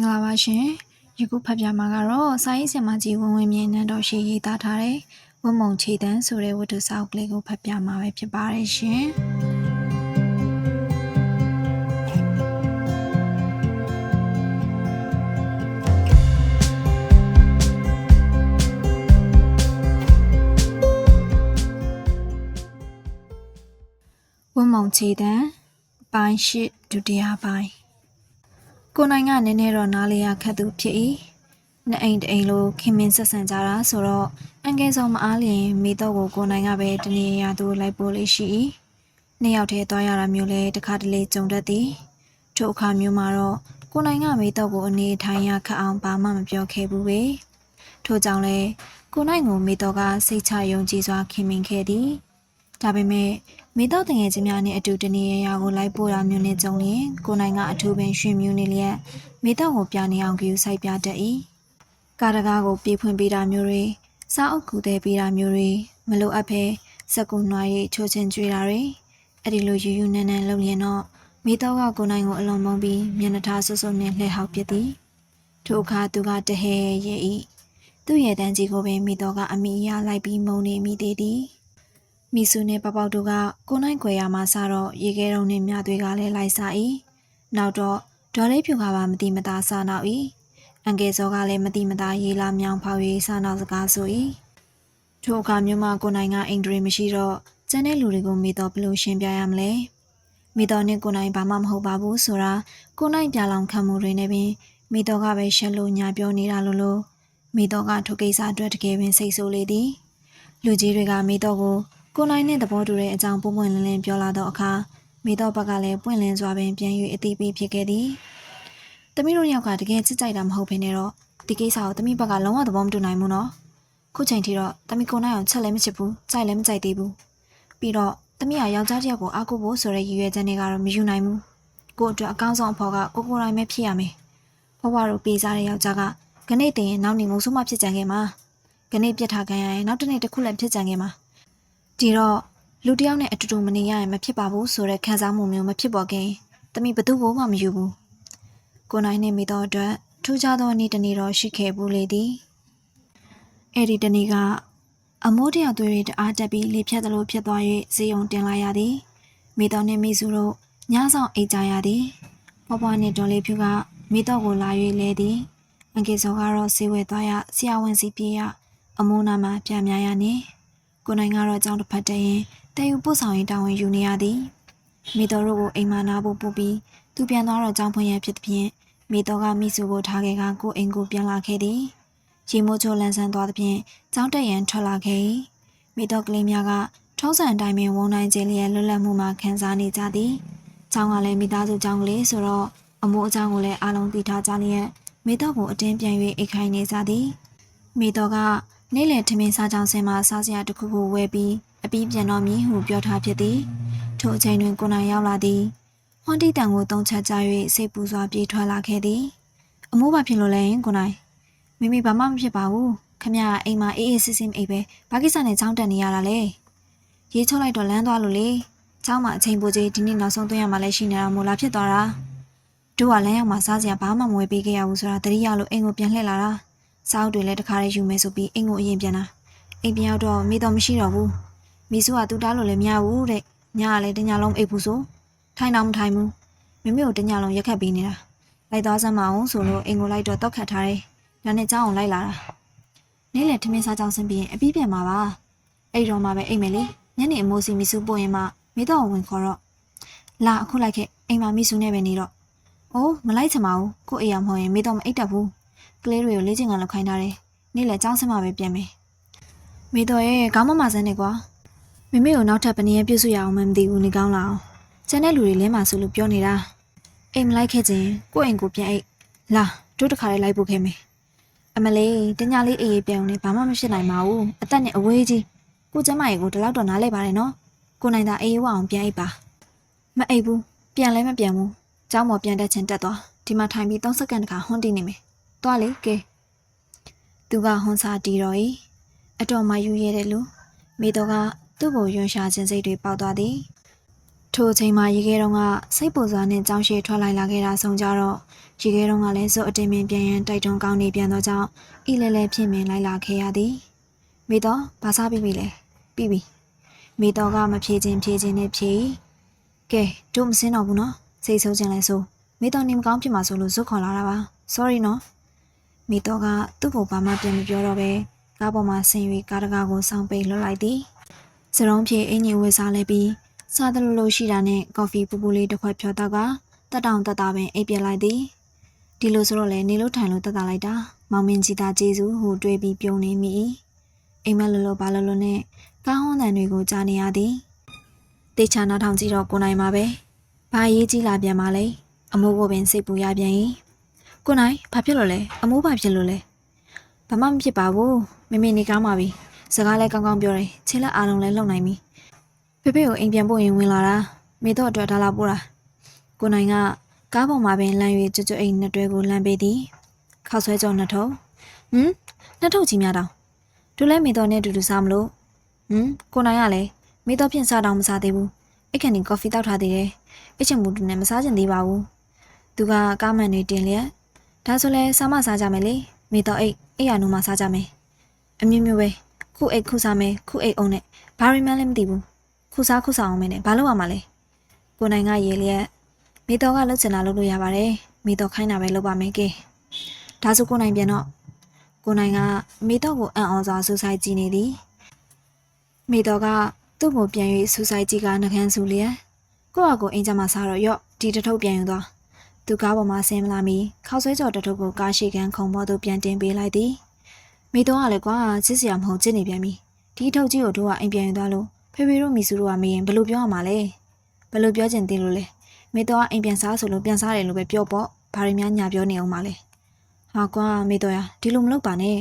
င်္ဂလာပါရှင်ယခုဖတ်ပြမှာကတော့စာရေးဆရာမကြီးဝင်းဝင်းမြင့်နန်းတော်ရှိရေးသားထားတဲ့ဝတ်မုံချေတန်းဆိုတဲ့ဝတ္ထုစာအုပ်ကလေးကိုဖတ်ပြမှာပဲဖြစ်ပါတယ်ရှင်ဝတ်မုံချေတန်းပိုင်းရှိဒုတိယပိုင်း ကိုနိုင်ကနည်းနည်းတော့နားလေရခတ်သူဖြစ်၏နှစ်အိမ်တစ်အိမ်လိုခင်မင်းဆက်ဆံကြတာဆိုတော့အန်ကယ်ဆောင်မအားလျင်မိတော့ကိုကိုနိုင်ကပဲတနေရာသူလိုက်ပို့လေးရှိ၏နှစ်ယောက်တည်းသွားရတာမျိုးလဲတစ်ခါတလေကြုံတတ်သည်ထို့အခါမျိုးမှာတော့ကိုနိုင်ကမိတော့ကိုအနေထိုင်ရခတ်အောင်ဘာမှမပြောခဲ့ဘူးပဲထို့ကြောင့်လဲကိုနိုင်ကိုမိတော့ကစိတ်ချယုံကြည်စွာခင်မင်ခဲ့သည်ဒါပေမဲ့ မိတော့တငယ်ချင်းများနဲ့အတူတနေရာရာကိုလိုက်ပို့တာမျိုးနဲ့ကြုံရင်ကိုနိုင်ကအထူးပင်ရွှင်မြူးနေလျက်မိတော့ကိုပြနေအောင်ကြည့်စိုက်ပြတတ်၏ကာတကားကိုပြေးဖွင့်ပေးတာမျိုးတွေစားအုပ်ကူတဲ့ပေးတာမျိုးတွေမလိုအပ်ဘဲစက်ကူနွားရိတ်ချိုးချင်ကြွေတာတွေအဲ့ဒီလိုယူယူနန်းနန်းလုပ်ရင်တော့မိတော့ကကိုနိုင်ကိုအလွန်မုန်းပြီးမျက်နှာထားဆွဆွနဲ့လှည့်ဟောက်ပစ်သည်ထိုအခါသူကတဟဲရဲ့၏သူ့ရဲ့တန်းကြီးကိုပင်မိတော့ကအမိအရလိုက်ပြီးမုန်းနေမိသေးသည် မိစုနဲ့ပပောက်တို့ကကိုနိုင်ခွေရမှာစတော့ရေခဲတုံနဲ့မြတွေကလည်းလိုက်စား၏နောက်တော့ဒေါ်လေးဖြူကပါမတိမသားစားနောက်၏အန်ကယ်စောကလည်းမတိမသားရေးလာမြောင်ဖောက်၍စားနောက်စကားဆို၏ထိုအခါမျိုးမှကိုနိုင်ကအင်ဒရီမရှိတော့ကျန်တဲ့လူတွေကိုမိတော့ဘယ်လိုရှင်းပြရမလဲမိတော့နဲ့ကိုနိုင်ဘာမှမဟုတ်ပါဘူးဆိုတာကိုနိုင်ပြလောင်ခံမှုတွေနဲ့ပင်မိတော့ကပဲရှက်လို့ညာပြောနေတာလို့လို့မိတော့ကထိုကိစ္စအတွက်တကယ်ပင်စိတ်ဆိုးလေသည်လူကြီးတွေကမိတော့ကို ကိုနိုင်နဲ့သဘောတူတဲ့အကြောင်းပွန့်ပွန့်လင်းလင်းပြောလာတော့အခါမိတော့ဘက်ကလည်းပွင့်လင်းစွာပင်ပြန်၍အတိပေးဖြစ်ခဲ့သည်။တမီးတို့ယောက်ကတကယ်ချစ်ကြိုက်တာမဟုတ်ဘဲနဲ့တော့ဒီကိစ္စကိုတမီးဘက်ကလုံးဝသဘောမတူနိုင်ဘူးနော်။ခုချိန်ထိတော့တမီးကိုနိုင်အောင်ချက်လည်းမချစ်ဘူး၊ကြိုက်လည်းမကြိုက်သေးဘူး။ပြီးတော့တမီးကယောက်ျားတစ်ယောက်ကိုအားကိုးဖို့ဆိုတဲ့ရည်ရွယ်ချက်တွေကတော့မယူနိုင်ဘူး။ကို့အတွက်အကောင်းဆုံးအဖို့ကကိုကိုတိုင်းပဲဖြစ်ရမယ်။ဘဝတို့ပေးစားတဲ့ယောက်ျားကဂနေ့တင်ရင်နောက်နေမို့ဆိုမှဖြစ်ကြံခဲ့မှာ။ဂနေ့ပြစ်ထားခံရရင်နောက်တစ်နေ့တစ်ခုလည်းဖြစ်ကြံခဲ့မှာ။ ဒီတော့လူတစ်ယောက်နဲ့အတူတူမနေရရင်မဖြစ်ပါဘူးဆိုတဲ့ခံစားမှုမျိုးမဖြစ်ပေါ်ခင်တမီဘသူ့ကိုမှမယူဘူး။ကိုနိုင်နဲ့မိတော့အတွက်ထူးခြားသောနေ့တစ်နေ့တော့ရှိခဲ့ဘူးလေသည်။အဲ့ဒီတနေ့ကအမိုးတယောက်သွေးတွေတအားတက်ပြီးလေဖြတ်သလိုဖြစ်သွား၍ဇေယုံတင်လာရသည်။မိတော့နဲ့မိစုတို့ညဆောင်အိတ်ကြရသည်။ဘွားဘွားနဲ့ဒေါ်လေးဖြူကမိတော့ကိုလာ၍လဲသည်။အင်္ဂေစောကတော့ဆေးဝဲသွားရဆရာဝန်စီပြေးရအမိုးနာမှာပြန်များရနေ။ ကိုနိုင်ကတော့အကြောင်းတစ်ဖက်တည်းရင်တဲယူပို့ဆောင်ရေးတာဝန်ယူနေရသည်မိတော်တို့ကိုအိမ်မနာဖို့ပို့ပြီးသူပြန်သွားတော့ကြောင်းဖွင့်ရဖြစ်သဖြင့်မိတော်ကမိစုကိုထားခဲ့ကကိုအိမ်ကိုပြန်လာခဲ့သည်ရီမိုးချိုလန်းဆန်းသွားသဖြင့်ကြောင်းတက်ရန်ထွက်လာခဲ့၏မိတော်ကလေးများကထုံးစံအတိုင်းပင်ဝုံနိုင်ခြင်းလျက်လွတ်လပ်မှုမှခံစားနေကြသည်ကျောင်းကလည်းမိသားစုကျောင်းကလေးဆိုတော့အမိုးအကြောင်းကိုလည်းအားလုံးသိထားကြလျက်မိတော်ကိုအတင်းပြန်၍အိတ်ခိုင်းနေကြသည်မိတော်က နေ့လယ်ထမင်းစားကြောင်းစင်မှာစားစရာတစ်ခုခုဝယ်ပြီးအပြီးပြန်တော်မည်ဟုပြောထားဖြစ်သည်ထိုအချိန်တွင်ကိုနိုင်ရောက်လာသည်ဟွန်တီတန်ကိုတုံးချက်ကြ၍စိတ်ပူစွာပြေးထွက်လာခဲ့သည်အမိုးဘာဖြစ်လို့လဲကိုနိုင်မိမိဘာမှမဖြစ်ပါဘူးခမရအိမ်မှာအေးအေးဆေးဆေးအိပ်ပဲဘာကိစ္စနဲ့ချောင်းတက်နေရတာလဲရေးချုပ်လိုက်တော့လမ်းသွားလို့လေချောင်းမှာအချိန်ပိုကြီးဒီနေ့နောက်ဆုံးသွင်းရမှလည်းရှိနေတာမို့လားဖြစ်သွားတာတို့ကလမ်းရောက်မှာစားစရာဘာမှမဝယ်ပေးခဲ့ရဘူးဆိုတာတတိယလို့အိမ်ကိုပြန်လှည့်လာတာ စားအုပ်တွေလည်းတခါတည်းယူမယ်ဆိုပြီးအိမ်ကိုအရင်ပြန်လာအိမ်ပြန်ရောက်တော့မိတော့မရှိတော့ဘူးမိစုကတူတားလို့လည်းမရဘူးတဲ့ညကလည်းတညလုံးအိပ်ဘူးဆိုထိုင်တော့မထိုင်ဘူးမိမိကိုတညလုံးရက်ခတ်ပေးနေတာလိုက်သွားစမ်းမအောင်ဆိုလို့အိမ်ကိုလိုက်တော့တောက်ခတ်ထားတယ်ဒါနဲ့ကြောင်းအောင်လိုက်လာတာနေ့လယ်ထမင်းစားကြောင်းဆင်းပြီးရင်အပြီးပြန်มาပါအဲ့တော့မှပဲအိမ်မယ်လေညနေအမိုးစီမိစုပို့ရင်မှမိတော့ဝင်ခေါ်တော့လာအခုလိုက်ခဲ့အိမ်မှာမိစုနဲ့ပဲနေတော့အိုးမလိုက်ချင်ပါဘူးကို့အိမ်အောင်မဟုတ်ရင်မိတော့မအိတ်တတ်ဘူး ကလေးတွေကိုလေ့ကျင့်ခန်းလုပ်ခိုင်းထားတယ်။နေ့လည်ကျောင်းဆင်းမှပဲပြန်မယ်။မေတော်ရဲ့ခေါင်းမမဆန်းနေကွာ။မမေကိုနောက်ထပ်ပနေရပြုစုရအောင်မသိဘူးနေကောင်းလာအောင်။ကျန်တဲ့လူတွေလဲမှဆိုလို့ပြောနေတာ။အိမ်မလိုက်ခဲ့ခြင်းကိုယ့်အိမ်ကိုပြန်အိတ်။လာတို့တခါလေးလိုက်ဖို့ခဲ့မယ်။အမလေးတညလေးအေးအေးပြန်ုံနဲ့ဘာမှမဖြစ်နိုင်ပါဘူး။အသက်နဲ့အဝေးကြီး။ကိုကျမရေကိုဒီလောက်တော့နားလဲပါတယ်နော်။ကိုနိုင်သာအေးအေးဝအောင်ပြန်အိတ်ပါ။မအိတ်ဘူး။ပြန်လဲမပြန်ဘူး။ကျောင်းပေါ်ပြန်တက်ချင်းတက်သွား။ဒီမှာထိုင်ပြီး3စက္ကန့်တခါဟွန်းတီးနေမယ်။ သွားလေကဲသူကဟွန်းစာတီတော်ဤအတော်မှယူရဲတယ်လို့မိတော့ကသူ့ကိုယွန်ရှာခြင်းစိတ်တွေပေါက်သွားသည်ထိုထိုအချိန်မှာရေခဲတုံးကစိတ်ပူစွာနဲ့ကြောင်းရှိထွက်လိုက်လာခဲ့တာဆုံးကြတော့ရေခဲတုံးကလည်းဇွတ်အတင်ပင်ပြန်ရန်တိုက်တွန်းကောင်းနေပြန်သောကြောင့်ဤလဲလဲဖြစ်မြင်လိုက်လာခဲ့ရသည်မိတော့ဘာစားပြီးပြီလဲပြီးပြီမိတော့ကမဖြေခြင်းဖြေခြင်းနဲ့ဖြေကဲတို့မစင်းတော့ဘူးနော်စိတ်ဆိုးခြင်းလဲဆိုမိတော့နေမကောင်းဖြစ်မှာဆိုလို့ဇွတ်ခေါ်လာတာပါ sorry နော် မိတော့ကသူ့ကိုဘာမှပြန်မပြောတော့ပဲကားပေါ်မှာဆင်၍ကားတကားကိုစောင်းပိတ်လွှတ်လိုက်သည်စရုံးဖြေအင်ကြီးဝေစားလဲပြီးစားတယ်လို့လို့ရှိတာနဲ့ကော်ဖီပူပူလေးတစ်ခွက်ဖြောတော့ကတက်တောင်တက်တာပင်အိပ်ပြက်လိုက်သည်ဒီလိုဆိုတော့လေနေလို့ထိုင်လို့တက်တာလိုက်တာမောင်မင်းကြီးသားကျေးဇူးဟိုတွေးပြီးပြုံးနေမိအိမ်မက်လို့လို့ဘာလို့လို့နဲ့ကားဟွန်းတန်တွေကိုကြားနေရသည်တေချာနာထောင်ကြည့်တော့ကိုနိုင်မှာပဲဘာရေးကြီးလာပြန်ပါလဲအမိုးကိုပင်စိတ်ပူရပြန်၏ ကိုနိုင်ဘာဖြစ်လို့လဲအမိုးဘာဖြစ်လို့လဲဘာမှမဖြစ်ပါဘူးမမေနေကောင်းပါပြီစကားလည်းကောင်းကောင်းပြောတယ်ခြေလက်အားလုံးလည်းလုံနိုင်ပြီဖေဖေကိုအိမ်ပြန်ပို့ရင်ဝင်လာတာမိတော့အတွက်ဒါလာပို့တာကိုနိုင်ကကားပေါ်မှာပင်လမ်း၍ကြွကြွအိမ်နှစ်တွဲကိုလမ်းပေးသည်ခောက်ဆွဲကြောနှစ်ထုပ်ဟမ်နှစ်ထုပ်ကြီးများတောင်သူလည်းမိတော့နဲ့အတူတူစားမလို့ဟမ်ကိုနိုင်ကလည်းမိတော့ဖြင့်စားတော့မစားသေးဘူးအိတ်ခဏီကော်ဖီတောက်ထားသေးတယ်အိတ်ချင်မှုတူနဲ့မစားချင်သေးပါဘူးသူကကားမန်တွေတင်လျက် ဒါဆိုလဲစားမစားကြမယ်လေမိတော့အိတ်အိတ်ရနူမှစားကြမယ်အမျိုးမျိုးပဲခုအိတ်ခုစားမယ်ခုအိတ်အောင်နဲ့ဘာရီမန်လည်းမသိဘူးခုစားခုစားအောင်မင်းနဲ့ဘာလုပ်ရမှာလဲကိုနိုင်ကရေလျက်မိတော်ကလှုပ်ချင်တာလုပ်လို့ရပါတယ်မိတော်ခိုင်းတာပဲလုပ်ပါမယ်ကဲဒါဆိုကိုနိုင်ပြန်တော့ကိုနိုင်ကမိတော်ကိုအံ့ဩစွာစူးစိုက်ကြည့်နေသည်မိတော်ကသူ့ကိုပြန်၍စူးစိုက်ကြည့်ကနှကန်းစုလျက်ကိုယ့်အကိုအိမ်ကြမှာစားတော့ရော့ဒီတထုပ်ပြန်ယူသွား သူကားပေါ်မှာဆင်းမလာမီခောက်ဆွဲကြော်တထုပ်ကိုကားရှိကန်ခုံပေါ်သို့ပြန်တင်ပေးလိုက်သည်မိတော်ကလည်းကွာချစ်စရာမဟုတ်ချစ်နေပြန်ပြီဒီအထုပ်ကြီးကိုတို့ကအိမ်ပြန်ယူသွားလို့ဖေဖေတို့မီစုတို့ကမေးရင်ဘယ်လိုပြောရမှာလဲဘယ်လိုပြောချင်သေးလို့လဲမေတော့ကအိမ်ပြန်စားဆိုလို့ပြန်စားတယ်လို့ပဲပြောပေါ့ဘာတွေများညာပြောနေအောင်မလဲဟာကွာမေတော့ရဒီလိုမလုပ်ပါနဲ့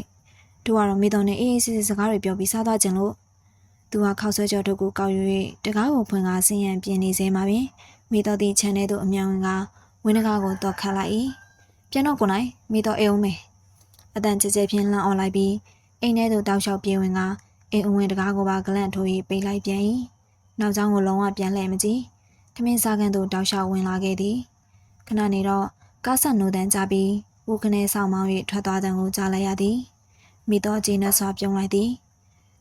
တို့ကတော့မေတော့နဲ့အေးအေးဆေးဆေးစကားတွေပြောပြီးစားသွားကြင်လို့သူကခောက်ဆွဲကြော်တို့ကိုကောက်ယူ၍တကားကိုဖွင့်ကားဆင်းရန်ပြင်နေစေမှာပင်မေတော့ဒီခြံထဲသို့အမြောင်ဝင်ကဝ င်းတကားကိုတော့ခတ်လိုက်၏ပြန်တော့ကိုနိုင်မေတော့အေးအောင်မေအတန်ကြဲကြဲဖြင်းလှမ်းអော်လိုက်ပြီးအိမ်ထဲသို့တောက်လျှောက်ပြေးဝင်ကအိမ်အဝင်တကားကိုပါဂလန့်ထိုး၍ပိတ်လိုက်ပြန်၏နောက်ကျောင်းကိုလုံးဝပြန်လှည့်မကြည့်ထမင်းစားကန်သို့တောက်လျှောက်ဝင်လာခဲ့သည်ခဏနေတော့ကားဆက်နိုးတန်းကြပြီးဦးခနဲဆောင်မောင်း၍ထွက်သွားတဲ့ကိုကြားလိုက်ရသည်မိတော့ဂျင်းနဲ့ဆွာပြုံးလိုက်သည်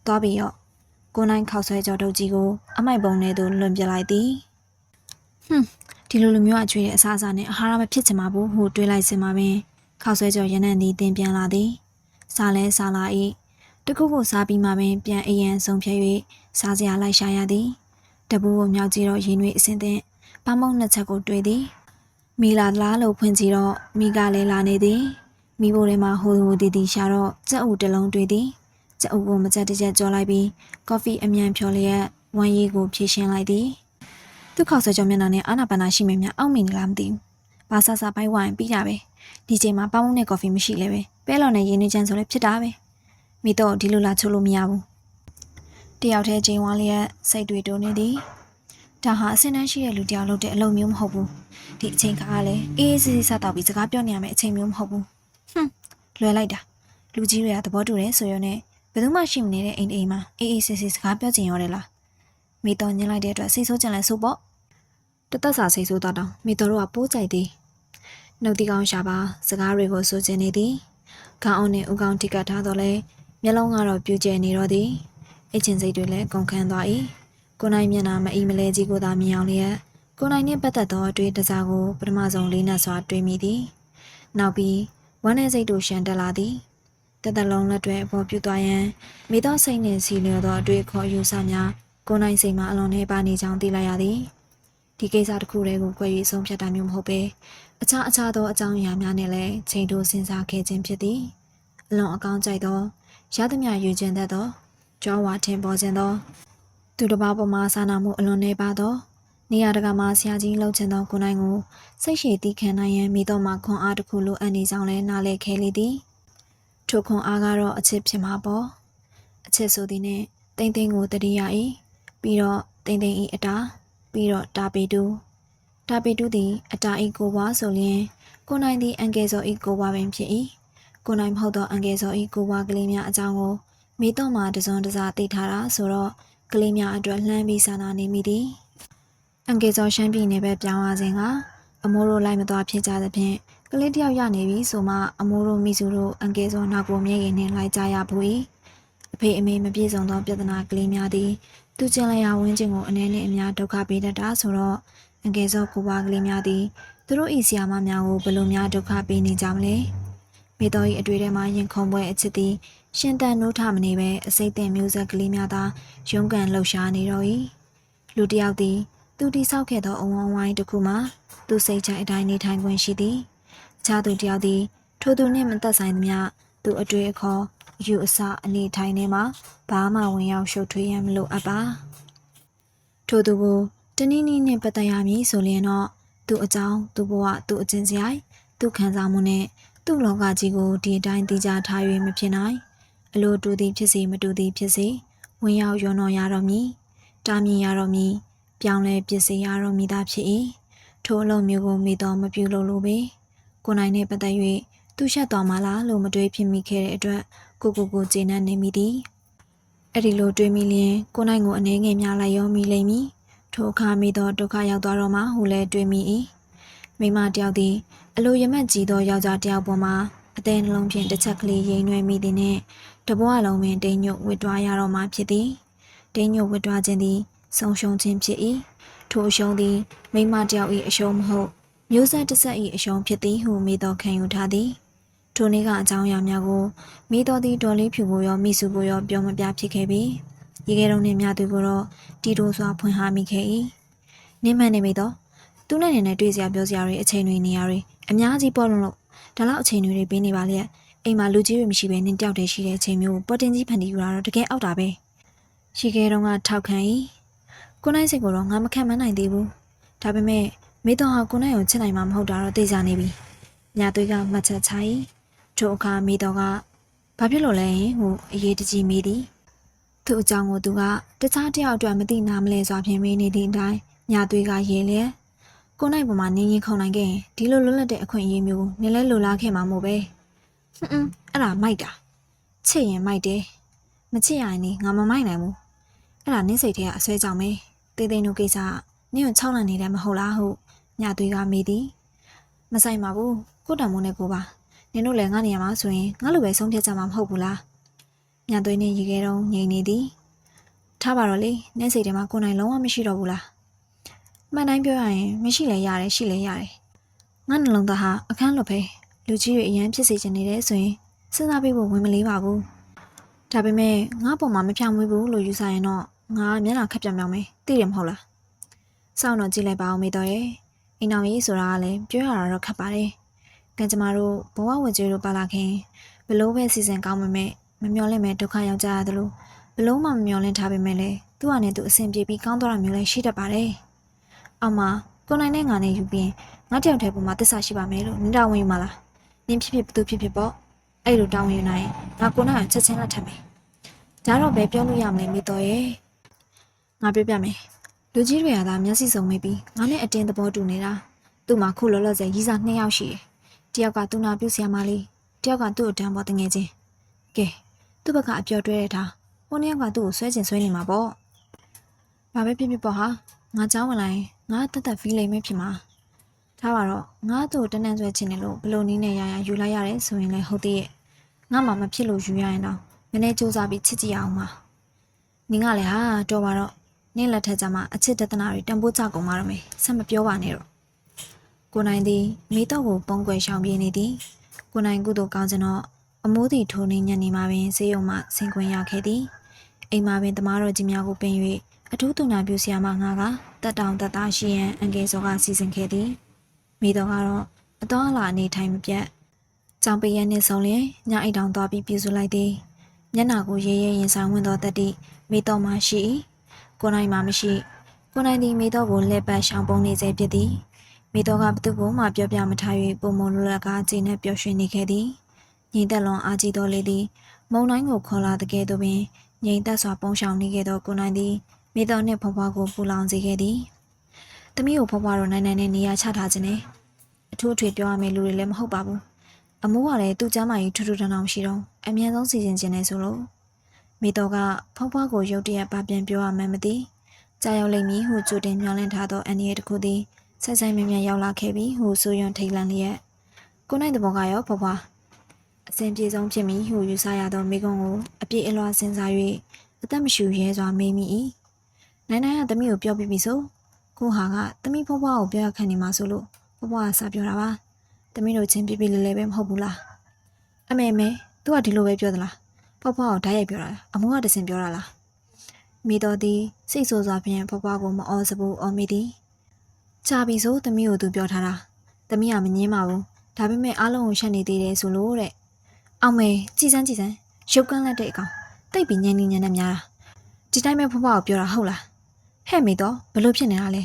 သွားပြီးတော့ကိုနိုင်ခောက်ဆွဲကြော်တုပ်ကြီးကိုအမိုက်ပုံထဲသို့လွန်ပြလိုက်သည်ဟွန်း ဒီလိုလိုမျိုးအချွေတဲ့အစားအစာနဲ့အာဟာရမဖြစ်ချင်ပါဘူးဟိုတွေးလိုက်စင်မှာပင်ခောက်ဆွဲကြော်ရနံ့သည်တင်ပြန်လာသည်စားလဲစားလာ၏တခုခုစားပြီးမှပင်ပြန်အရန်ဆုံးဖြတ်၍စားစရာလိုက်ရှာရသည်တပူကိုမြောက်ကြည့်တော့ရင်တွေအစင်းသင့်ပမုံနှစ်ချက်ကိုတွေ့သည်မီလာလားလို့ဖွင့်ကြည့်တော့မိကလည်းလာနေသည်မိဖို့ထဲမှာဟိုဟိုတီတီရှာတော့ကြက်ဥတစ်လုံးတွေ့သည်ကြက်ဥကိုမကြက်တစ်ချက်ကြောလိုက်ပြီးကော်ဖီအမြန်ဖြော်လျက်ဝမ်းရည်ကိုဖြည့်ရှင်းလိုက်သည် သူခောက်ဆွဲကြောမျက်နှာနဲ့အာနာပါနာရှိမြများအောက်မိနေလားမသိဘူးဘာဆာဆာပိုက်ဝိုင်းပြီးကြပဲဒီချိန်မှာပမုံနဲ့ကော်ဖီမရှိလဲပဲပဲလော်နဲ့ရင်းနှီးချမ်းဆိုလဲဖြစ်တာပဲမိတော့ဒီလိုလာချိုးလို့မရဘူးတယောက်တည်းချိန်ဝါလျက်စိတ်တွေတိုးနေသည်ဒါဟာအစင်းတန်းရှိတဲ့လူတယောက်လုပ်တဲ့အလုပ်မျိုးမဟုတ်ဘူးဒီအချိန်ခါကလည်းအေးအေးဆေးဆေးစားတော့ပြီးစကားပြောနေရမယ့်အချိန်မျိုးမဟုတ်ဘူးဟွန်းလွယ်လိုက်တာလူကြီးတွေကသဘောတူတယ်ဆိုရုံနဲ့ဘယ်သူမှရှိမနေတဲ့အိမ်အိမ်မှာအေးအေးဆေးဆေးစကားပြောချင်ရတယ်လားမိတော်ညင်လိုက်တဲ့အတွက်စိတ်ဆိုးကြလဲဆိုပေါ့ တသက်စာစိတ်ဆိုးတော့တောင်မိတော်တို့ကပိုးကြိုက်သည်နှုတ်တီကောင်းရှာပါစကားတွေကိုဆိုချင်နေသည်ခေါင်းအောင်နဲ့ဥကောင်းထိကတ်ထားတော့လဲမျက်လုံးကတော့ပြူကျဲနေတော့သည်အချင်းစိတ်တွေလည်းကုန်ခန်းသွား၏ကိုနိုင်မျက်နှာမအီမလဲကြီးကိုသာမြင်အောင်လျက်ကိုနိုင်နှင့်ပတ်သက်သောအတွေ့တစားကိုပထမဆုံးလေးနက်စွာတွေးမိသည်နောက်ပြီးဝမ်းနဲ့စိတ်တို့ရှန်တက်လာသည်တသက်လုံးလက်တွေအပေါ်ပြူသွားရန်မိသောစိတ်နှင့်စီလျော်သောအတွေ့အခေါ်ယူဆများကိုနိုင်စိတ်မှအလွန်နှဲပါနေကြောင်းသိလိုက်ရသည် ဒီကိစ္စတစ်ခုတည်းကိုကြွယ်၍ဆုံးဖြတ်တာမျိုးမဟုတ်ပဲအခြားအခြားသောအကြောင်းအရာများနဲ့လည်းချိန်တိုးစဉ်းစားခဲ့ခြင်းဖြစ်သည်အလွန်အကောင်းကြိုက်သောရသမျှယူခြင်းတတ်သောကြွားဝါထင်ပေါ်ခြင်းသောသူတစ်ပါးပေါ်မှစာနာမှုအလွန်နေပါသောနေရာတကာမှာဆရာကြီးလှုပ်ချင်သောကိုနိုင်ကိုစိတ်ရှည်တီးခံနိုင်ရန်မိတော့မှခွန်အားတစ်ခုလိုအပ်နေကြောင်းလည်းနားလည်ခဲလေသည်ထိုခွန်အားကတော့အချစ်ဖြစ်မှာပေါ့အချစ်ဆိုသည်နှင့်တိမ့်သိမ့်ကိုတတိယ၏ပြီးတော့တိမ့်သိမ့်၏အတာ ပြီးတော့တာပေတူတာပေတူသည်အတာ၏ကိုဘွားဆိုလျင်ကိုနိုင်သည်အန်ကယ်စော၏ကိုဘွားပင်ဖြစ်၏ကိုနိုင်မဟုတ်သောအန်ကယ်စော၏ကိုဘွားကလေးများအကြောင်းကိုမိတော့မှတစုံတစားသိထားတာဆိုတော့ကလေးများအတွက်လှမ်းပြီးစာနာနေမိသည်အန်ကေဇောရှမ်းပြည်နယ်ပဲပြောင်းလာစဉ်ကအမိုးတို့လိုက်မသွားဖြစ်ကြသဖြင့်ကလေးတယောက်ရနေပြီဆိုမှအမိုးတို့မိစုတို့အန်ကေဇောနောက်ကိုမျက်ရည်နှင့်လိုက်ကြရဘူး၏အဖေအမေမပြေဆုံးသောပြဿနာကလေးများသည် သူကျင်လျာဝင်းခြင်းကိုအနေနဲ့အများဒုက္ခပေးတတ်တာဆိုတော့အန်ကေဇောကိုပါကလေးများသည်သူတို့ဤဆီယာမများကိုဘယ်လိုများဒုက္ခပေးနေကြမလဲမိတော်၏အတွေ့ထဲမှာရင်ခုန်ပွဲအချစ်သည်ရှင်တန်နိုးထမနေပဲအစိမ့်တင်မျိုးဆက်ကလေးများသာရုန်းကန်လှုပ်ရှားနေတော့၏လူတစ်ယောက်သည် သူတိဆောက်ခဲ့သောအဝန်းဝိုင်းတစ်ခုမှာသူစိတ်ချိုင်အတိုင်းနေထိုင်ခွင့်ရှိသည်။အခြားသူတစ်ယောက်သည် ထိုသူနှင့်မသက်ဆိုင်သမျှသူအတွေ့အခေါ် အယူအဆအနေထိုင်ထဲမှာဘာမှဝင်ရောက်ရှုပ်ထွေးရန်မလိုအပ်ပါ။ထိုသူကိုတနည်းနည်းနဲ့ပတ်သက်ရမည်ဆိုလျှင်တော့သူအကြောင်းသူဘဝသူအချင်းစရိုက်သူခံစားမှုနဲ့သူ့လောကကြီးကိုဒီအတိုင်းသိကြထား၍မဖြစ်နိုင်။အလိုတူသည်ဖြစ်စေမတူသည်ဖြစ်စေဝင်ရောက်ရုံတော်ရတော့မည်။တားမြင်ရတော့မည်။ပြောင်းလဲပစ်စေရတော့မိသားဖြစ်၏ထိုအလုံးမျိုးကိုမိတော်မပြုလို့လို့ပဲကိုနိုင်နဲ့ပတ်သက်၍သူရှက်သွားမှလားလို့မတွေးဖြစ်မိခဲ့တဲ့အတွက် ကိုကိုကိုကျေနပ်နေမိသည်အဲ့ဒီလိုတွေးမိလျင်ကိုနိုင်ကိုအနေငယ်များလိုက်ရောမိလိမ့်မည်ထိုအခါမိတော်ဒုက္ခရောက်သွားတော့မှဟူလဲတွေးမိ၏မိမတယောက်သည်အလိုရမက်ကြီးသောယောက်ျားတယောက်ပေါ်မှာအသေးနှလုံးဖြင့်တစ်ချက်ကလေးရိမ်နှွဲမိသည်နှင့်တပွားလုံးပင်တိမ်ညွတ်ဝစ်တွားရတော့မှဖြစ်သည်တိမ်ညွတ်ဝစ်တွားခြင်းသည်ဆုံးရှုံးခြင်းဖြစ်၏ထိုအရှုံးသည်မိမတယောက်၏အရှုံးမဟုတ်မျိုးဆက်တစ်ဆက်၏အရှုံးဖြစ်သည်ဟုမိတော်ခံယူထားသည် ထိုနေ့ကအကြောင်းအရာများကိုမိတော်သည်တော်လေးဖြူကိုရောမိစုကိုရောပြောမပြဖြစ်ခဲ့ပြီးရေခဲတုံးနှင့်မြသူကိုတော့တီတိုစွာဖွင့်ဟမိခဲ့၏နင်းမနေမိတော့သူနဲ့နေနဲ့တွေ့စရာပြောစရာတွေအချိန်တွေနေရာတွေအများကြီးပေါ်လွန်လို့ဒါလောက်အချိန်တွေပေးနေပါလေအိမ်မှာလူကြီးတွေမရှိဘဲနင်းတယောက်တည်းရှိတဲ့အချိန်မျိုးပေါ်တင်ကြီးဖန်တီးယူတာတော့တကယ်အောက်တာပဲရှိခဲတုံးကထောက်ခံ၏ကိုနိုင်စိတ်ကိုတော့ငါမခံမနိုင်သေးဘူးဒါပေမဲ့မိတော်ဟာကိုနိုင်ကိုချစ်နိုင်မှာမဟုတ်တာတော့သိကြနေပြီညာသွေးကမှတ်ချက်ချ၏ ထိုအခါမိတော်ကဘာဖြစ်လို့လဲဟိုအရေးတကြီးမေးသည်သူ့အကြောင်းကိုသူကတခြားတယောက်အတွက်မသိနာမလဲစွာဖြင့်မေးနေသည့်အတိုင်းညာသွေးကရေလျက်ကိုနိုင်ပေါ်မှာနင်းရင်ခုန်နိုင်ခဲ့ရင်ဒီလိုလွတ်လပ်တဲ့အခွင့်အရေးမျိုးကိုနင်းလဲလိုလားခဲ့မှာမို့ပဲဟွန်းအဲ့ဒါမိုက်တာချစ်ရင်မိုက်တယ်မချစ်ရရင်ငါမမိုက်နိုင်ဘူးအဲ့ဒါနင်းစိတ်ထဲကအဆွဲကြောင်ပဲတေးသိန်းတို့ကိစ္စကနင်းကိုချောက်လန့်နေတယ်မဟုတ်လားဟုညာသွေးကမေးသည်မဆိုင်ပါဘူးကိုတံမိုးနဲ့ကိုပါ နင်တို့လည်းငါနေရာမှာဆိုရင်ငါလိုပဲဆုံးဖြတ်ကြမှာမဟုတ်ဘူးလားညာသွေးနဲ့ရေခဲတုံးငြိမ်နေသည်ထားပါတော့လေနင်းစိတ်ထဲမှာကိုနိုင်လုံးဝမရှိတော့ဘူးလားမှန်တိုင်းပြောရရင်မရှိလဲရတယ်ရှိလဲရတယ်ငါနှလုံးသားဟာအခန်းလွတ်ပဲလူကြီးတွေအရန်ဖြစ်စေချင်နေတယ်ဆိုရင်စဉ်းစားပေးဖို့ဝင်မလေးပါဘူးဒါပေမဲ့ငါပေါ်မှာမဖြောင်းမွေးဘူးလို့ယူဆရင်တော့ငါမျက်နှာခက်ပြောင်ပြောင်ပဲသိတယ်မဟုတ်လားစောင့်တော့ကြည့်လိုက်ပါအောင်မေတော်ရဲ့အိမ်အောင်ရေးဆိုတာကလည်းပြောရတာတော့ခက်ပါတယ် ကံကြမ္မာတို့ဘဝဝင်ကြွေးတို့ပါလာခင်ဘလို့ပဲစီစဉ်ကောင်းမမဲ့မမျော်လင့်မဲ့ဒုက္ခရောက်ကြရတယ်လို့ဘလို့မှမမျော်လင့်ထားပေမဲ့လေသူ့အနေနဲ့သူအဆင်ပြေပြီးကောင်းသွားတာမျိုးလည်းရှိတတ်ပါတယ်အောက်မှာကိုနိုင်နဲ့ငါနဲ့ယူပြီးငါတယောက်တည်းပုံမှာတစ္ဆာရှိပါမယ်လို့နင်တာဝန်ယူမလားနင်ဖြစ်ဖြစ်ဘသူဖြစ်ဖြစ်ပေါ့အဲ့လိုတောင်းယူနိုင်ငါကိုနိုင်ချက်ချင်းလက်ထပ်မယ်ဒါတော့ပဲပြောလို့ရမလဲမေတော်ရဲ့ငါပြပြမယ်လူကြီးတွေကသာမျက်စိစုံမိပြီးငါနဲ့အတင်းသဘောတူနေတာသူ့မှာခုလောလောဆယ်ရီးစားနှစ်ယောက်ရှိတယ် တယောက်ကသူနာပြုဆရာမလေးတယောက်ကသူ့ကိုတန်းပေါ်တငယ်ချင်းကဲသူ့ဘက်ကအပြော်တွဲတဲ့ထားဟိုနှစ်ယောက်ကသူ့ကိုဆွဲချင်ဆွဲနေမှာပေါ့ဘာပဲဖြစ်ဖြစ်ပေါ့ဟာငါကြောင်းဝင်လာရင်ငါတက်တက်ဖီးလိမ့်မယ်ဖြစ်မှာထားပါတော့ငါသူ့ကိုတန်းတန်းဆွဲချင်တယ်လို့ဘလို့နီးနဲ့ရာရာယူလိုက်ရတယ်ဆိုရင်လည်းဟုတ်သေးရဲ့ငါမှမဖြစ်လို့ယူရရင်တော့မနေ့စူးစမ်းပြီးချစ်ကြည့်အောင်ပါနင်ကလည်းဟာတော်ပါတော့နင့်လက်ထက်ကြမှာအချစ်တဒနာတွေတန်ဖိုးကြကုန်ပါတော့မယ်ဆက်မပြောပါနဲ့တော့ ကိုနိုင်သည်မိတော့ကိုပုံကွယ်ရှောင်ပြေးနေသည်ကိုနိုင်ကုသိုလ်ကောင်းခြင်းတော့အမိုးတီထိုးနေညနေမှာပင်ဆေးရုံမှဆင်ခွင့်ရခဲ့သည်အိမ်မှာပင်တမားတော်ကြီးများကိုပင်၍အထူးတူနာပြူဆရာမငါကတက်တောင်တက်သားရှိရန်အငယ်စောကစီစဉ်ခဲ့သည်မိတော်ကတော့အတော်အလာအနေထိုင်မပြတ်ကြောင်ပရနှင့်ဆုံးလျင်ညအိတ်တောင်သွားပြီးပြည်စုလိုက်သည်မျက်နာကိုရဲရဲရင်ဆိုင်ဝင်သောတက်တိမိတော်မှရှိ၏ကိုနိုင်မှမရှိကိုနိုင်သည်မိတော်ကိုလက်ပတ်ရှောင်ပုံနေစေဖြစ်သည် မိတော်ကဘသူ့ကိုမှပြောပြမထား၍ပုံမလွလကခြေနှက်ပျော်ရွှင်နေခဲ့သည်ညီသက်လွန်အာကြီးတော်လေးသည် မုံတိုင်းကိုခေါ်လာတဲ့ကဲ့သို့ပင်ငြိမ်သက်စွာပုံရှောင်နေခဲ့သောကိုနိုင်သည်မိတော်နှင့်ဖွားဖွားကိုပူလောင်စေခဲ့သည်။သမီးကိုဖွားဖွားတော့နိုင်နိုင်နဲ့နေရာချထားခြင်းနဲ့အထူးအထွေပြောရမယ့်လူတွေလည်းမဟုတ်ပါဘူး။အမိုးကလည်းသူ့ကျမ်းမာရေးထူးထူးထန်ထန်ရှိတော့အမြဲဆုံးစီစဉ်ခြင်းနဲ့ဆိုလို့မိတော်ကဖွားဖွားကိုရုတ်တရက်ပါပြန်ပြောရမှန်းမသိကြာရောက်လိမ့်မည်ဟုကြိုတင်မျှော်လင့်ထားသောအန်ဒီရဲ့တစ်ခုသည် ဆက်ဆိုင်မြင်မြန်ရောက်လာခဲ့ပြီးဟူဆိုရွံထိတ်လန့်လျက်ကိုနိုင်တဲ့ဘောကရောဖွားဖွားအစဉ်ပြေဆုံးဖြစ်မည်ဟုယူဆရသောမိကွန်းကိုအပြည့်အလွှာစဉ်းစား၍အသက်မရှူရဲစွာမေးမိ၏နိုင်နိုင်ကသမီးကိုပြောပြပြီဆိုကိုဟာကသမီးဖွားဖွားကိုပြောရခန့်နေမှာဆိုလို့ဖွားဖွားကစာပြောတာပါသမီးတို့ချင်းပြပြလေးလေးပဲမဟုတ်ဘူးလားအမေမေသူကဒီလိုပဲပြောသလားဖွားဖွားကိုဓာတ်ရိုက်ပြောတာလားအမိုးကတစင်ပြောတာလားမိတော်သည်စိတ်ဆိုးစွာဖြင့်ဖွားဖွားကိုမအော်စဘူးအော်မိသည် ချပြီဆိုသမီးကိုသူပြောထားတာသမီးကမငင်းပါဘူးဒါပေမဲ့အားလုံးကိုရှက်နေသေးတယ်ဆိုလို့တဲ့အောင်မေကြည်စမ်းကြည်စမ်းရုပ်ကန်းလက်တဲ့အကောင်တိတ်ပြီးညံနေညံနေများတာဒီတိုင်းပဲဖွားဖွားကိုပြောတာဟုတ်လားဟဲ့မေတော့ဘလို့ဖြစ်နေတာလဲ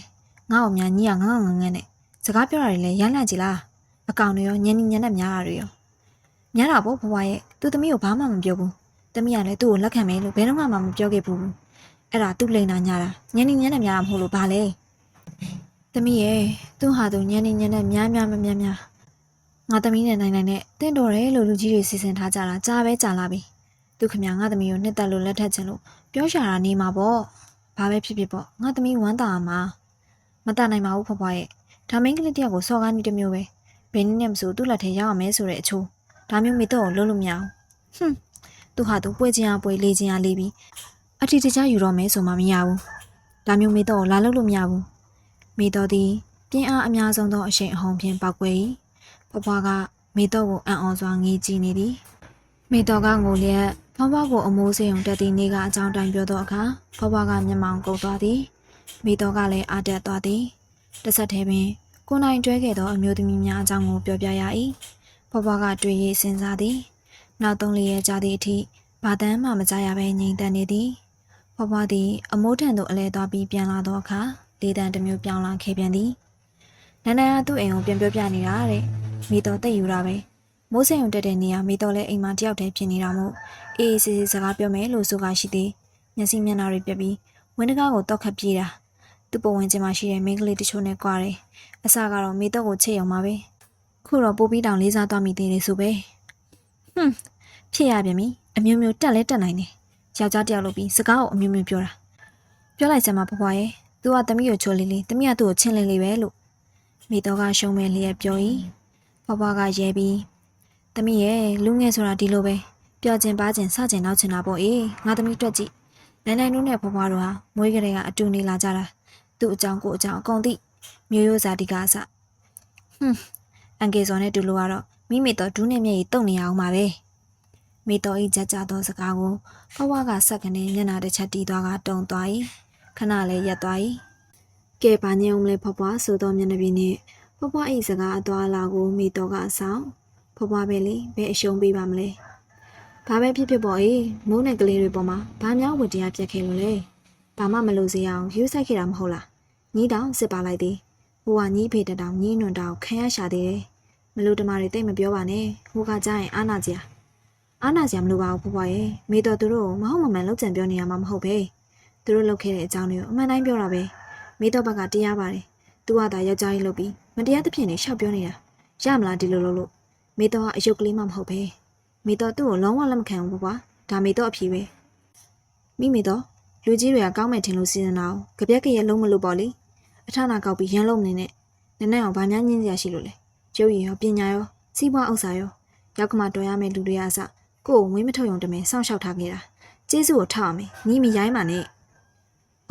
ငါ့ကိုများညီကငငငငနဲ့စကားပြောတာတွေလည်းရမ်းလန့်ကြည်လားအကောင်တွေရောညံနေညံနေများတာတွေရောများတာပေါ့ဖွားဖွားရဲ့သူသမီးကိုဘာမှမပြောဘူးသမီးကလည်းသူ့ကိုလက်ခံမယ်လို့ဘယ်တော့မှမပြောခဲ့ဘူးအဲ့ဒါသူ့လိန်နာညာတာညံနေညံနေများတာမဟုတ်လို့ဘာလဲ သမီးရဲ့သူ့ဟာသူညံနေညံနေများများမများများငါသမီးနဲ့နိုင်နိုင်နဲ့တင့်တော်တယ်လို့လူကြီးတွေစီစဉ်ထားကြတာကြားပဲကြားလာပြီသူခမငါသမီးကိုနှစ်သက်လို့လက်ထပ်ချင်လို့ပြောရှာတာနေမှာပေါ့ဘာပဲဖြစ်ဖြစ်ပေါ့ငါသမီးဝမ်းသာမှာမတနိုင်ပါဘူးဖွားဖွားရဲ့ဒါမင်းကလေးတယောက်ကိုစော်ကားနေတစ်မျိုးပဲဘယ်နည်းနဲ့မဆိုသူ့လက်ထဲရောက်ရမယ်ဆိုတဲ့အချိုးဒါမျိုးမိတော့ကိုလုံးလို့မရဘူးဟွန်းသူဟာသူပွဲချင်းအားပွဲလေးချင်းအားလေးပြီးအထီးတကျယူတော့မယ်ဆိုမှမရဘူးဒါမျိုးမိတော့ကိုလာလို့လို့မရဘူး မိတော်သည်ပြင်းအားအများဆုံးသောအရှိန်အဟုန်ဖြင့်ပောက်ကွယ်၏ဖွားဖွားကမိတော်ကိုအံ့ဩစွာငေးကြည့်နေသည်မိတော်ကငိုလျက်ဖွားဖွားကိုအမိုးစေုံတက်သည့်နေ့ကအကြောင်းတိုင်းပြောသောအခါဖွားဖွားကမျက်မှောင်ကုန်သွားသည်မိတော်ကလည်းအာတက်သွားသည်တစ်ဆက်တည်းပင်ကိုနိုင်တွဲခဲ့သောအမျိုးသမီးများအကြောင်းကိုပြောပြရ၏ဖွားဖွားကတွေ့ရစဉ်းစားသည်နောက်သုံးလေးရက်ကြာသည့်အထိဘာတမ်းမှမကြရဘဲငြိမ်သက်နေသည်ဖွားဖွားသည်အမိုးထံသို့အလဲသွားပြီးပြန်လာသောအခါ လေးတန်တစ်မျိုးပြောင်းလာခဲ့ပြန်သည်နန္ဒန်ကသူ့အိမ်ကိုပြန်ပြောပြနေတာတဲ့မိတော်တိတ်ယူတာပဲမိုးစိမ်ုံတက်တဲ့နေရာမိတော်လည်းအိမ်မှာတယောက်တည်းဖြစ်နေတာမို့အေးအေးဆေးဆေးစကားပြောမယ်လို့ဆိုကရှိသေးမျက်စိမျက်နှာတွေပြက်ပြီးဝင်းတကားကိုတောက်ခတ်ပြေးတာသူ့ပဝင်ကျင်မှာရှိတဲ့မိန်းကလေးတချို့နဲ့ကြွားတယ်အစကတော့မိတော်ကိုချစ်ရုံပါပဲခုတော့ပိုးပြီးတောင်လေးစားသွားမိသေးတယ်ဆိုပဲဟွန်းဖြစ်ရပြန်ပြီအမျိုးမျိုးတက်လဲတက်နိုင်တယ်ယောက်ျားတယောက်လို့ပြီးစကားကိုအမျိုးမျိုးပြောတာပြောလိုက်စမ်းပါဖွားဖွားရဲ့ သူကသမီးကိုချိုးလေးလေးသမီးကသူ့ကိုချင်းလေးလေးပဲလို့မိတော့ကရှုံးမဲ့လျက်ပြော၏ဘဘကရဲပြီးသမီးရဲ့လူငယ်ဆိုတာဒီလိုပဲပျော်ကျင်ပါကျင်စကျင်နောက်ကျင်တာပေါ့အေးငါသမီးတွက်ကြည့်နိုင်နိုင်တို့နဲ့ဘဘတို့ဟာမွေးကလေးကအတူနေလာကြတာသူ့အကြောင်းကိုအကြောင်းအကုန်သိမျိုးရိုးစားတိကအစဟွန်းအန်ကေစောနဲ့တူလို့ကတော့မိမိတော့ဒူးနဲ့မျက်ရည်တုံနေရအောင်ပါပဲမိတော့ဤကြကြသောစကားကိုဘဘကဆက်ကနေမျက်နှာတစ်ချက်တီးသွားကတုံသွား၏ ခဏလေးရက်သွား၏ကဲပါညုံမလဲဖွားဖွားဆိုတော့မျက်နှာပြင်နဲ့ဖွားဖွားဤစကားအသွားအလာကိုမိတော့ကအဆောင်ဖွားဖွားပဲလေဘယ်အရှုံးပေးပါမလဲဘာပဲဖြစ်ဖြစ်ပေါ့အေးမိုးနဲ့ကလေးတွေပေါ်မှာဘာများဝတ္တရားပြက်ခဲ့လို့လဲဘာမှမလို့စေအောင်ယူဆိုင်ခဲ့တာမဟုတ်လားညီတောင်စစ်ပါလိုက်သည်ဟိုကညီဖေတတောင်ညီနွန်တောင်ခံရရှာသေးတယ်မလို့တမတွေတိတ်မပြောပါနဲ့ဟိုကကြားရင်အာနာစရာအာနာစရာမလိုပါဘူးဖွားဖွားရဲ့မိတော်သူတို့မဟုတ်မမှန်လောက်ကြံပြောနေရမှာမဟုတ်ပဲ သူတို့လုပ်ခဲ့တဲ့အကြောင်းတွေကိုအမှန်တိုင်းပြောတာပဲမိတော်ဘက်ကတရားပါတယ်သူကသာယောက်ျားကြီးလုပ်ပြီးမတရားသဖြင့်နေရှောက်ပြောနေတာရမလားဒီလိုလုပ်လို့မိတော်ကအယုတ်ကလေးမှမဟုတ်ပဲမိတော်သူ့ကိုလုံးဝလက်မခံဘူးကွာဒါမိတော်အဖြေပဲမိမိတော်လူကြီးတွေကကောင်းမယ်ထင်လို့စီစဉ်တာကိုကြပြက်ကရဲ့လုံးမလို့ပေါ့လေအထနာကောက်ပြီးရန်လုံးနေနဲ့နည်းနည်းအောင်ဗာများညင်းစရာရှိလို့လေကျုပ်ရည်ရောပညာရောစီးပွားဥစ္စာရောရောက်ကမှတော်ရမယ့်လူတွေအစကို့ကိုဝင်းမထုတ်ရုံတမဲစောင့်ရှောက်ထားခဲ့တာကျေးဇူးကိုထောက်ရမယ်ညီမရိုင်းပါနဲ့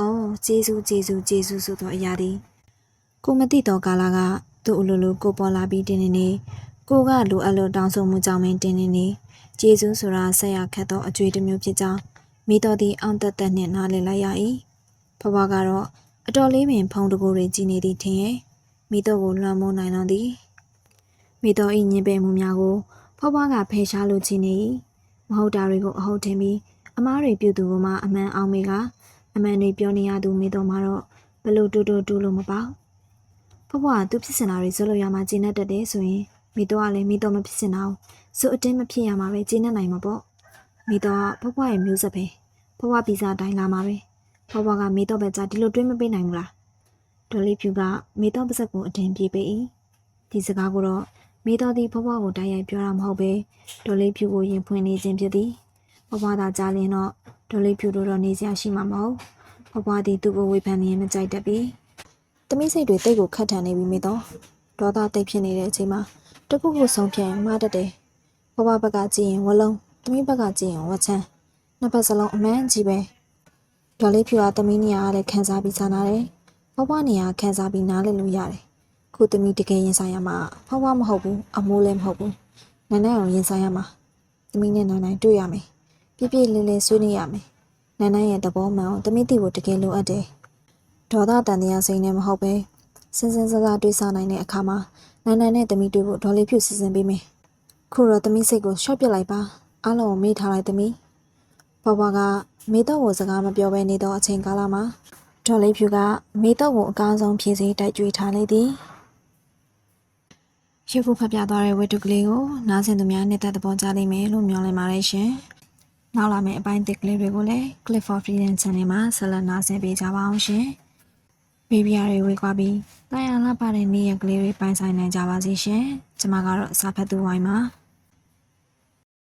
အော်ကျေးဇူးကျေးဇူးကျေးဇူးဆိုတော့အရာဒီကိုမသိတော့ကာလာကသူ့အလိုလိုကိုပေါ်လာပြီးတင်းနေနေကိုကလိုအပ်လို့တောင်းဆိုမှုကြောင့်မင်းတင်းနေနေကျေးဇူးဆိုတာဆက်ရခတ်သောအကျွေးတစ်မျိုးဖြစ်ကြောင်းမိတော်သည်အောင်သက်သက်နှင့်နားလည်လိုက်ရ၏ဘဘကတော့အတော်လေးပင်ဖုံတကိုယ်တွေကြည်နေသည်ထင်ရဲ့မိတော်ကိုလွှမ်းမိုးနိုင်လွန်သည်မိတော်၏ညင်ပယ်မှုများကိုဘဘကဖယ်ရှားလိုချင်နေ၏မဟုတ်တာတွေကိုအဟုတ်ထင်ပြီးအမားတွေပြုသူကမှအမှန်အောင်မေက အမှန်တွေပြောနေရသူမိတော်မှာတော့ဘလို့တူတူတူလို့မပေါ့ဘဘကသူဖြစ်စင်တာတွေဇလို့ရမှာကျင်းတတ်တယ်ဆိုရင်မိတော်ကလည်းမိတော်မဖြစ်စင်တာကိုဇွတ်အတင်းမဖြစ်ရမှာပဲကျင်းတတ်နိုင်မှာပေါ့မိတော်ကဘဘရဲ့မျိုးဆက်ပဲဘဘဗီဇာတိုင်းလာမှာပဲဘဘကမိတော်ပဲကြဒီလိုတွေးမပေးနိုင်ဘူးလားဒေါ်လေးဖြူကမိတော်ပါဇက်ကိုအတင်းပြေးပေး၏ဒီစကားကိုတော့မိတော်သည်ဘဘကိုတိုက်ရိုက်ပြောတာမဟုတ်ပဲဒေါ်လေးဖြူကိုရင်ဖွင့်နေခြင်းဖြစ်သည် ဘဘသာကြားလင်းတော့ဒေါ်လေးဖြူတို့တော့နေစရာရှိမှာမဟုတ်ဘဘဘသည်သူ့ကိုဝေဖန်နေရင်မကြိုက်တတ်ပြီ။သမီးစိတ်တွေတိတ်ကိုခတ်ထန်နေပြီမေတော့ဒေါသတိတ်ဖြစ်နေတဲ့အချိန်မှာတခုခုဆုံးဖြတ်ရင်မှားတတ်တယ်။ဘဘဘက်ကကြည့်ရင်ဝလုံးသမီးဘက်ကကြည့်ရင်ဝချမ်းနှစ်ဖက်စလုံးအမှန်ကြီးပဲ။ဒေါ်လေးဖြူကသမီးနေရာကလည်းခန်းစားပြီးစားနာတယ်။ဘဘနေရာခန်းစားပြီးနားလည်လို့ရတယ်။ခုသမီးတကယ်ရင်ဆိုင်ရမှာဘဘမဟုတ်ဘူးအမိုးလည်းမဟုတ်ဘူး။နန်းနန်းအောင်ရင်ဆိုင်ရမှာသမီးနဲ့နန်းနန်းတွေ့ရမယ်။ ပြည့်ပြည့်လေးလေးဆွေးနွေးရမယ်။နန်းနန်းရဲ့သဘောမှန်ကိုသမီးတီကိုတကယ်လိုအပ်တယ်။ဒေါသတန်တရားစိတ်နဲ့မဟုတ်ပဲစင်စင်စားစားတွေးစားနိုင်တဲ့အခါမှာနန်းနန်းနဲ့သမီးတွေ့ဖို့ဒေါ်လေးဖြူစီစဉ်ပေးမယ်။ခုတော့သမီးစိတ်ကိုရှော့ပစ်လိုက်ပါ။အားလုံးကိုမေးထားလိုက်သမီး။ဘဘကမေတော့ကိုစကားမပြောဘဲနေတော့အချိန်ကာလမှာဒေါ်လေးဖြူကမေတော့ကိုအကားဆုံးဖြည့်စေတိုက်ကြွေးထားလိုက်သည်။ရုပ်ခုဖတ်ပြသွားတဲ့ဝတ္ထုကလေးကိုနားဆင်သူများနှစ်သက်သဘောကျလိမ့်မယ်လို့မျှော်လင့်ပါတယ်ရှင်။ နောက်လာမယ့်အပိုင်းသစ်ကလေးတွေကိုလည်း Clip for Freedom Channel မှာဆက်လက်နားဆင်ပေးကြပါအောင်ရှင်။ဘေဘီယာတွေဝေကွာပြီးတာယာလာပါတဲ့နေ့ရက်ကလေးတွေပိုင်ဆိုင်နိုင်ကြပါစေရှင်။ကျွန်မကတော့စာဖတ်သူဝိုင်းပါ။